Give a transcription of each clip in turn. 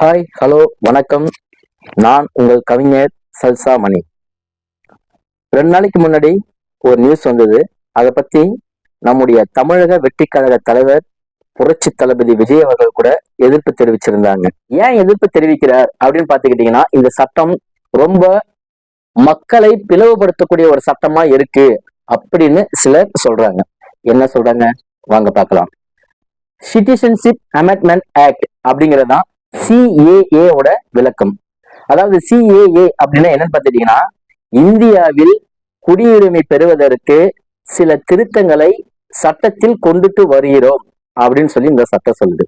Hi hello வணக்கம். நான் உங்கள் கவிஞர் சல்சா மணி. ரெண்டு நாளைக்கு முன்னாடி ஒரு நியூஸ் வந்தது. அதை பத்தி நம்முடைய தமிழக வெற்றி கழக தலைவர் புரட்சி தளபதி விஜய் அவர்கள் கூட எதிர்ப்பு தெரிவிச்சிருந்தாங்க. ஏன் எதிர்ப்பு தெரிவிக்கிறார் அப்படின்னு பாத்துக்கிட்டீங்கன்னா இந்த சட்டம் ரொம்ப மக்களை பிளவுபடுத்தக்கூடிய ஒரு சட்டமா இருக்கு அப்படின்னு சிலர் சொல்றாங்க. என்ன சொல்றாங்க? வாங்க பார்க்கலாம். சிட்டிசன்ஷிப் அமெண்ட்மெண்ட் ஆக்ட் அப்படிங்கறதுதான் சிஏஏவோட விளக்கம். அதாவது சிஏஏ அப்படின்னா என்னன்னு பார்த்துட்டீங்கன்னா இந்தியாவில் குடியுரிமை பெறுவதற்கு சில திருத்தங்களை சட்டத்தில் கொண்டுட்டு வருகிறோம் அப்படின்னு சொல்லி இந்த சட்டம் சொல்லுது.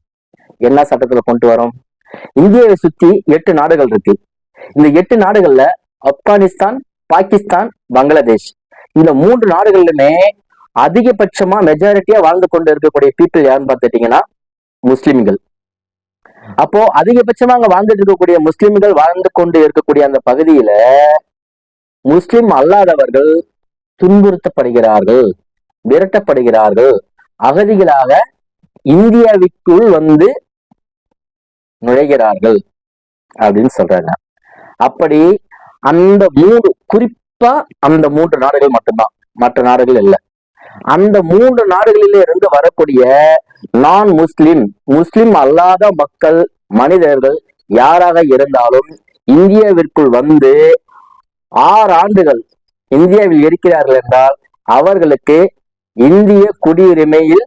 என்ன சட்டத்துல கொண்டு வரோம்? இந்தியாவை சுத்தி எட்டு நாடுகள் இருக்கு. இந்த எட்டு நாடுகள்ல ஆப்கானிஸ்தான் பாகிஸ்தான் பங்களாதேஷ். இந்த மூன்று நாடுகளிலுமே அதிகபட்சமா மெஜாரிட்டியா வாழ்ந்து கொண்டு இருக்கக்கூடிய பீப்புள் யாருன்னு பார்த்துட்டீங்கன்னா முஸ்லிம்கள். அப்போ அதிகபட்சமா அங்க வாழ்ந்துட்டு இருக்கக்கூடிய முஸ்லிம்கள் வாழ்ந்து கொண்டு இருக்கக்கூடிய அந்த பகுதியில முஸ்லிம் அல்லாதவர்கள் துன்புறுத்தப்படுகிறார்கள் விரட்டப்படுகிறார்கள். அகதிகளாக இந்தியாவிற்குள் வந்து நுழைகிறார்கள் அப்படின்னு சொல்றாங்க. அப்படி அந்த மூன்று குறிப்பா அந்த மூன்று நாடுகள் மட்டும்தான். மற்ற நாடுகள் இல்லை. அந்த மூன்று நாடுகளிலே இருந்து வரக்கூடிய நான் முஸ்லிம் முஸ்லிம் அல்லாத மக்கள் மனிதர்கள் யாராக இருந்தாலும் இந்தியாவிற்குள் வந்து ஆறு ஆண்டுகள் இந்தியாவில் இருக்கிறார்கள் என்றால் அவர்களுக்கு இந்திய குடியுரிமையில்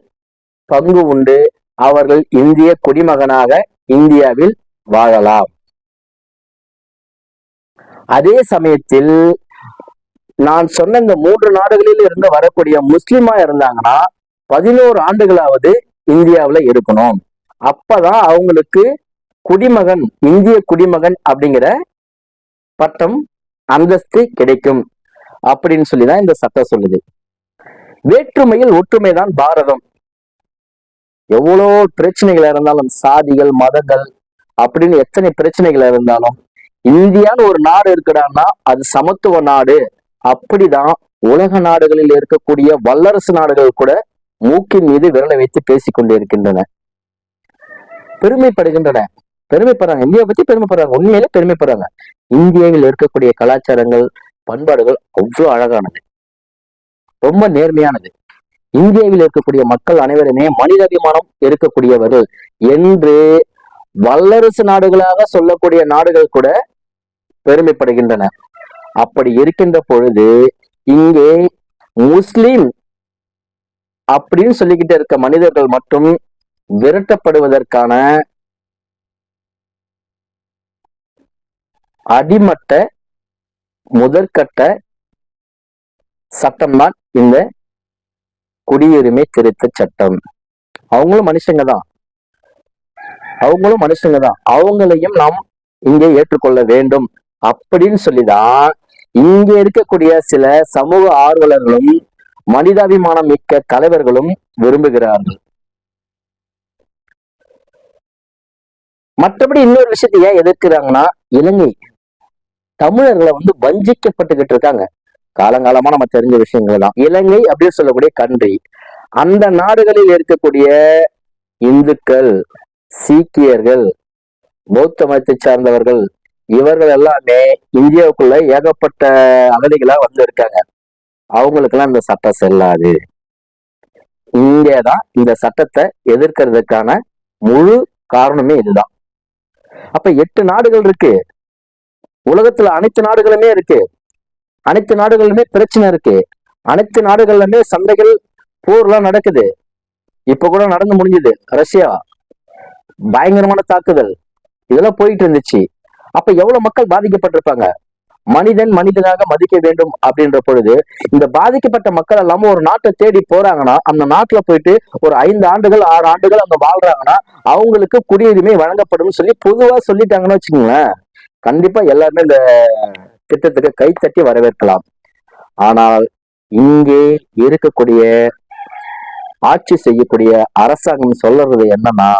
பங்கு உண்டு. அவர்கள் இந்திய குடிமகனாக இந்தியாவில் வாழலாம். அதே சமயத்தில் நான் சொன்ன இந்த மூன்று நாடுகளில் இருந்து வரக்கூடிய முஸ்லீமா இருந்தாங்கன்னா பதினோரு ஆண்டுகளாவது இந்தியாவில் இருக்கணும். அப்பதான் அவங்களுக்கு குடிமகன் இந்திய குடிமகன் அப்படிங்கிற பட்டம் அந்தஸ்து கிடைக்கும். அப்படின்னு சொல்லிதான் இந்த சட்டம் சொல்லுது. வேற்றுமையில் ஒற்றுமைதான் பாரதம். எவ்வளோ பிரச்சனைகள் இருந்தாலும் சாதிகள் மதங்கள் அப்படின்னு எத்தனை பிரச்சனைகள் இருந்தாலும் இந்தியான்னு ஒரு நாடு இருக்குடான்னா அது சமத்துவ நாடு. அப்படிதான் உலக நாடுகளில் இருக்கக்கூடிய வல்லரசு நாடுகள் கூட மூக்கின் மீது விரலை வைத்து பேசிக்கொண்டே இருக்கின்றன. பெருமைப்படுகின்றன. பெருமைப்படுறாங்க. இந்தியாவை பத்தி பெருமைப்படுறாங்க. உண்மையிலே பெருமைப்படுறாங்க. இந்தியாவில் இருக்கக்கூடிய கலாச்சாரங்கள் பண்பாடுகள் அவ்வளவு அழகானது. ரொம்ப நேர்மையானது. இந்தியாவில் இருக்கக்கூடிய மக்கள் அனைவருமே மனிதாபிமானம் இருக்கக்கூடியவர்கள். என்று வல்லரசு நாடுகளாக சொல்லக்கூடிய நாடுகள் கூட பெருமைப்படுகின்றன. அப்படி இருக்கின்ற பொழுது இங்கே முஸ்லிம் அப்படின்னு சொல்லிக்கிட்டு இருக்க மனிதர்கள் மட்டும் விரட்டப்படுவதற்கான அடிமட்ட முதற்கட்ட சட்டம்தான் இந்த குடியுரிமை திருத்த சட்டம். அவங்களும் மனுஷங்க தான் அவங்களும் மனுஷங்க தான் அவங்களையும் நாம் இங்கே ஏற்றுக்கொள்ள வேண்டும். அப்படின்னு சொல்லிதான் இங்க இருக்கக்கூடிய சில சமூக ஆர்வலர்களும் மனிதாபிமானம் மிக்க தலைவர்களும் விரும்புகிறார்கள். மற்றபடி இன்னொரு விஷயத்தை ஏன் எதிர்க்கிறாங்கன்னா இலங்கை. தமிழர்களை வந்து வஞ்சிக்கப்பட்டுக்கிட்டு இருக்காங்க. காலங்காலமா நம்ம தெரிஞ்ச விஷயங்கள் தான். இலங்கை அப்படின்னு சொல்லக்கூடிய கண்ட்ரி அந்த நாடுகளில் இருக்கக்கூடிய இந்துக்கள் சீக்கியர்கள் பௌத்த மதத்தை சார்ந்தவர்கள் இவர்கள் எல்லாமே இந்தியாவுக்குள்ள ஏகப்பட்ட அகதிகளா வந்து இருக்காங்க அவங்களுக்கெல்லாம் இந்த சட்டம் செல்லாது. இங்கேதான் இந்த சட்டத்தை எதிர்க்கிறதுக்கான முழு காரணமே இதுதான். அப்ப எட்டு நாடுகள் இருக்கு. உலகத்துல அனைத்து நாடுகளுமே இருக்கு. அனைத்து நாடுகளுமே பிரச்சனை இருக்கு. அனைத்து நாடுகள்லுமே சண்டைகள் போர்லாம் நடக்குது. இப்ப கூட நடந்து முடிஞ்சது. ரஷ்யா பயங்கரமான தாக்குதல். இதெல்லாம் போயிட்டு இருந்துச்சு. அப்ப எவ்வளவு மக்கள் பாதிக்கப்பட்டிருப்பாங்க? மனிதன் மனிதனாக மதிக்க வேண்டும் அப்படின்ற பொழுது இந்த பாதிக்கப்பட்ட மக்கள் எல்லாமே ஒரு நாட்டை தேடி போறாங்கன்னா அந்த நாட்டுல போயிட்டு ஒரு ஐந்து ஆண்டுகள் ஆறு ஆண்டுகள் அங்க வாழ்றாங்கன்னா அவங்களுக்கு குடியுரிமை வழங்கப்படும் சொல்லி பொதுவா சொல்லிட்டாங்கன்னு வச்சுக்கோங்களேன். கண்டிப்பா எல்லாருமே இந்த திட்டத்துக்கு கைத்தட்டி வரவேற்கலாம். ஆனால் இங்கே இருக்கக்கூடிய ஆட்சி செய்யக்கூடிய அரசாங்கம் சொல்றது என்னன்னா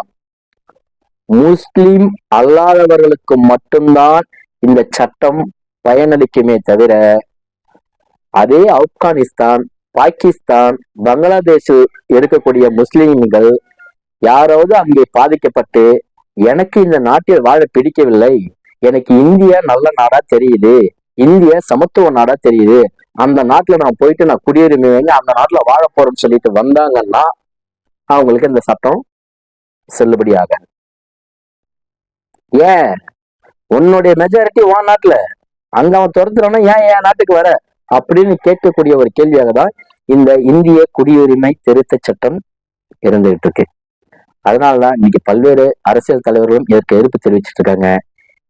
முஸ்லிம் அல்லாதவர்களுக்கு மட்டும்தான் இந்த சட்டம் பயனளிக்குமே தவிர அதே ஆப்கானிஸ்தான் பாகிஸ்தான் பங்களாதேஷ் இருக்கக்கூடிய முஸ்லிம்கள் யாராவது அங்கே பாதிக்கப்பட்டு எனக்கு இந்த நாட்டில் வாழ பிடிக்கவில்லை எனக்கு இந்தியா நல்ல நாடா தெரியுது இந்தியா சமத்துவ நாடா தெரியுது அந்த நாட்டுல நான் போயிட்டு நான் குடியுரிமை வாங்கி அந்த நாட்டுல வாழ போறேன்னு சொல்லிட்டு வந்தாங்கன்னா அவங்களுக்கு இந்த சட்டம் செல்லுபடியாகாது. ஏன்? உன்னுடைய மெஜாரிட்டி உன் நாட்டுல. அங்க அவன் துரத்துறானா ஏன் என் நாட்டுக்கு வர? அப்படின்னு கேட்கக்கூடிய ஒரு கேள்வியாக தான் இந்த இந்திய குடியுரிமை திருத்த சட்டம் இருந்துகிட்டு இருக்கு. அதனாலதான் இன்னைக்கு பல்வேறு அரசியல் தலைவர்களும் இதற்கு எதிர்ப்பு தெரிவிச்சிட்டு இருக்காங்க.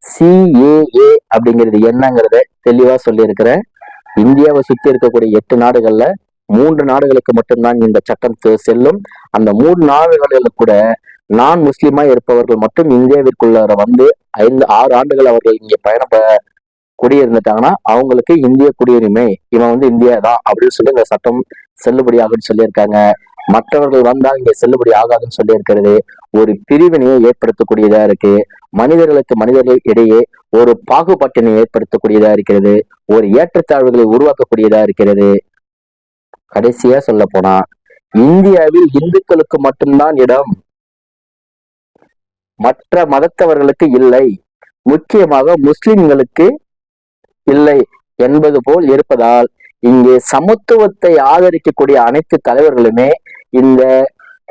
சிஏஏ அப்படிங்கிறது என்னங்கிறத தெளிவா சொல்லியிருக்கிறேன் இந்தியாவை சுத்தி இருக்கக்கூடிய எட்டு நாடுகள்ல மூன்று நாடுகளுக்கு மட்டும்தான் இந்த சட்டம் செல்லும். அந்த மூன்று நாடுகளில் கூட நான் முஸ்லீமா இருப்பவர்கள் மட்டும் இந்தியாவிற்குள்ளார வந்து ஐந்து ஆறு ஆண்டுகள் அவர்கள் இங்கே பயணம் குடியிருந்துட்டாங்கன்னா அவங்களுக்கு இந்திய குடியுரிமை இவன் வந்து இந்தியா தான் அப்படின்னு சொல்லி இந்த சட்டம் செல்லுபடி ஆகும்னு சொல்லியிருக்காங்க. மற்றவர்கள் வந்தால் இங்கே செல்லுபடி ஆகாதுன்னு சொல்லி இருக்கிறது ஒரு பிரிவினையை ஏற்படுத்தக்கூடியதா இருக்கு. மனிதர்களுக்கு மனிதர்கள் இடையே ஒரு பாகுபாட்டினை ஏற்படுத்தக்கூடியதா இருக்கிறது. ஒரு ஏற்றத்தாழ்வுகளை உருவாக்கக்கூடியதா இருக்கிறது. கடைசியா சொல்ல போனா இந்தியாவில் இந்துக்களுக்கு மட்டும்தான் இடம். மற்ற மதத்தவர்களுக்கு இல்லை. முக்கியமாக முஸ்லிம்களுக்கு இல்லை என்பது போல் இருப்பதால் இங்கே சமத்துவத்தை ஆதரிக்கக்கூடிய அனைத்து தலைவர்களுமே இந்த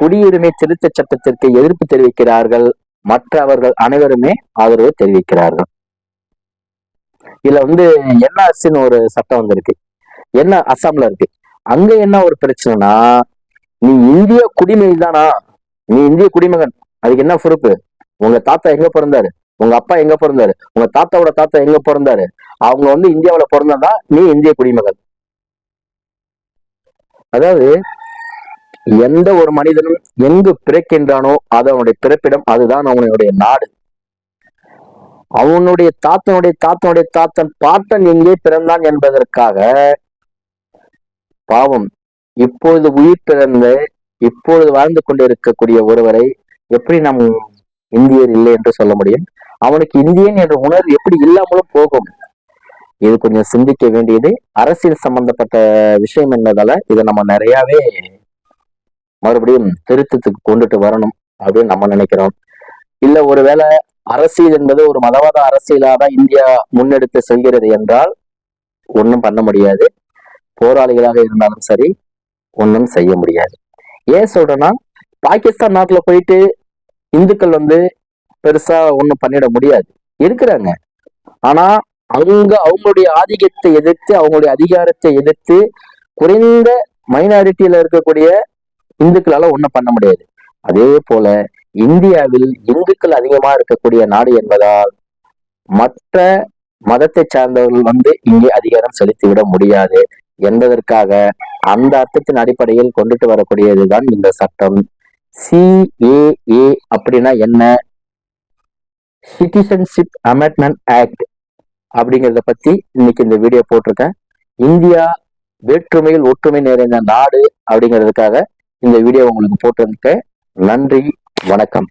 குடியுரிமை திருத்த சட்டத்திற்கு எதிர்ப்பு தெரிவிக்கிறார்கள். மற்றவர்கள் அனைவருமே ஆதரவு தெரிவிக்கிறார்கள். இதுல வந்து என்ஆர்சின்னு ஒரு சட்டம் வந்திருக்கு. என்ன அஸ்ஸாம்ல இருக்கு. அங்க என்ன ஒரு பிரச்சனைனா நீ இந்திய குடிமை தானா? நீ இந்திய குடிமகன். அதுக்கு என்ன பொறுப்பு? உங்க தாத்தா எங்க பிறந்தாரு? உங்க அப்பா எங்க பிறந்தாரு? உங்க தாத்தாவோட தாத்தா எங்க பிறந்தாரு? அவங்க வந்து இந்தியாவில பிறந்தா நீ இந்திய குடிமகன். அதாவது எந்த ஒரு மனிதனும் எங்கு பிறக்கின்றானோ அது அவனுடைய பிறப்பிடம் அதுதான் அவனுடைய நாடு. அவனுடைய தாத்தனுடைய தாத்தனுடைய தாத்தன் பாட்டன் எங்கே பிறந்தான் என்பதற்காக பாவம் இப்பொழுது உயிர் பிறந்து இப்பொழுது வாழ்ந்து கொண்டிருக்கக்கூடிய ஒருவரை எப்படி நம் இந்தியர் இல்லை என்று சொல்ல முடியும். அவனுக்கு இந்தியன் என்ற உணர்வு எப்படி இல்லாமலும் போகும். இது கொஞ்சம் சிந்திக்க வேண்டியது. அரசியல் சம்பந்தப்பட்ட விஷயம் என்பதால இதை நம்ம நிறையாவே மறுபடியும் திருத்தத்துக்கு கொண்டுட்டு வரணும் அப்படின்னு நம்ம நினைக்கிறோம். இல்ல ஒருவேளை அரசியல் என்பது ஒரு மதவாத அரசியலாக தான் இந்தியா முன்னெடுத்து செல்கிறது என்றால் ஒன்றும் பண்ண முடியாது. போராளிகளாக இருந்தாலும் சரி ஒன்றும் செய்ய முடியாது. ஏன் சொல்றேன்னா பாகிஸ்தான் நாட்டுல போயிட்டு இந்துக்கள் வந்து பெருசா ஒன்றும் பண்ணிட முடியாது. இருக்கிறாங்க. ஆனா அங்க அவங்களுடைய ஆதிக்கத்தை எதிர்த்து அவங்களுடைய அதிகாரத்தை எதிர்த்து குறைந்த மைனாரிட்டியில இருக்கக்கூடிய இந்துக்களால ஒன்றும் பண்ண முடியாது. அதே போல இந்தியாவில் இந்துக்கள் அதிகமா இருக்கக்கூடிய நாடு என்பதால் மற்ற மதத்தை சார்ந்தவர்கள் வந்து இங்கே அதிகாரம் செலுத்திவிட முடியாது. என்பதற்காக அந்த அர்த்தத்தின் அடிப்படையில் கொண்டுட்டு வரக்கூடியதுதான் இந்த சட்டம். சிஏஏ அப்படின்னா என்ன? சிட்டிசன்ஷிப் அமெண்ட்மெண்ட் ஆக்ட் அப்படிங்கிறத பத்தி இன்னைக்கு இந்த வீடியோ போட்டிருக்கேன். இந்தியா வேற்றுமையில் ஒற்றுமை நிறைந்த நாடு அப்படிங்கிறதுக்காக இந்த வீடியோ உங்களுக்கு போட்டிருக்கேன் நன்றி வணக்கம்.